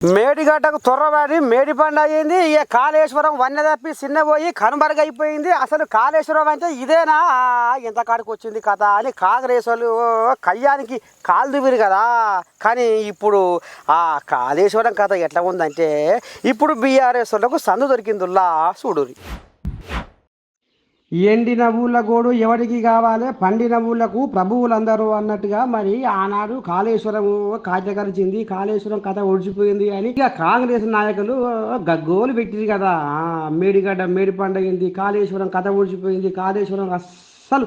మేడిగడ్డకు తొర్రవాడి మేడి పండు అయ్యింది ఇక కాళేశ్వరం వన్నె తప్పి చిన్నపోయి కనుమరుగైపోయింది. అసలు కాళేశ్వరం అంటే ఇదేనా? ఇంత కాడికి వచ్చింది కథ అని కాంగ్రెస్ వాళ్ళు కయ్యానికి కాలు దివిరు కదా. కానీ ఇప్పుడు ఆ కాళేశ్వరం కథ ఎట్లా ఉందంటే ఇప్పుడు బీఆర్ఎస్లకు వాళ్ళకు సందు దొరికిందిలా చూడురి ఎండిన ఊళ్ళగోడు ఎవరికి కావాలి? పండిన ఊళ్ళకు ప్రభువులందరూ అన్నట్టుగా మరి ఆనాడు కాళేశ్వరం కాచకరిచింది కాళేశ్వరం కథ ఒడిచిపోయింది అని ఇక కాంగ్రెస్ నాయకులు గగ్గోలు పెట్టింది కదా. మేడిగడ్డ మేడి పండగింది కాళేశ్వరం కథ ఒడిచిపోయింది. కాళేశ్వరం అస్సలు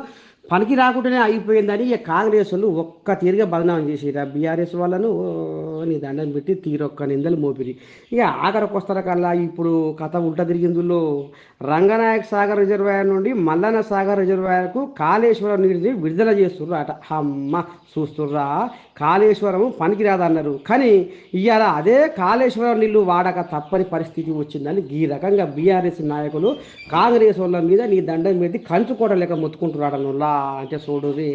పనికి రాకుండానే అయిపోయిందని ఇక కాంగ్రెస్ వాళ్ళు ఒక్క తీరుగా బదనామం చేసిరా బీఆర్ఎస్ వాళ్ళను నీ దండం పెట్టి తీరొక్క నిందలు మోపిరి. ఇక ఆఖరికి వస్తార కల్లా ఇప్పుడు కథ ఉల్ట తిరిగిందులో రంగనాయక సాగర్ రిజర్వాయర్ నుండి మల్లన్న సాగర్ రిజర్వాయర్కు కాళేశ్వరం నీటిని విడుదల చేస్తుర్రు అట అమ్మ చూస్తుర్రా కాళేశ్వరం పనికిరాదన్నారు కానీ ఇవాళ అదే కాళేశ్వరం నీళ్ళు వాడక తప్పని పరిస్థితి వచ్చిందని ఈ రకంగా బీఆర్ఎస్ నాయకులు కాంగ్రెస్ వాళ్ళ మీద నీ దండం పెట్టి కంచుకోవడం లేక మొత్తుకుంటున్నాడనులా అంటే చూడురి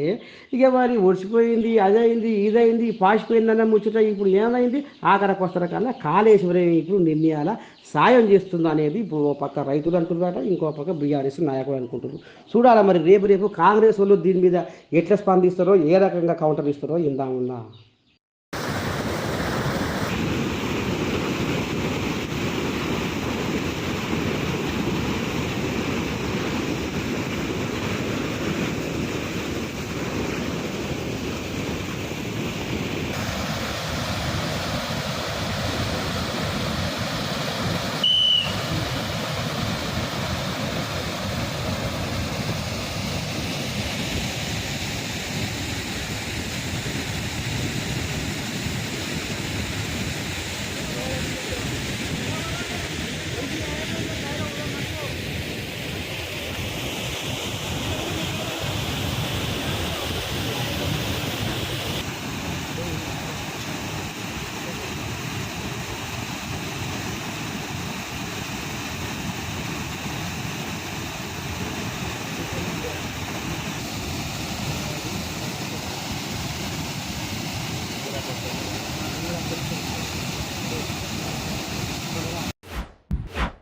ఇక మరి ఒడిసిపోయింది అదైంది ఇదైంది పాసిపోయిందన్న ముచ్చట ఇప్పుడు ఏమైంది? ఆఖరికి వస్తారు కన్నా కాళేశ్వరం ఇప్పుడు నిర్ణయాల సాయం చేస్తుంది అనేది ఓ పక్క రైతులు అంటున్నారట ఇంకో పక్క బీఆర్ఎస్ నాయకులు అనుకుంటున్నారు. చూడాలి మరి రేపు రేపు కాంగ్రెస్ వాళ్ళు దీని మీద ఎట్లా స్పందిస్తారో ఏ రకంగా కౌంటర్ ఇస్తారో ఇందా ఉన్నా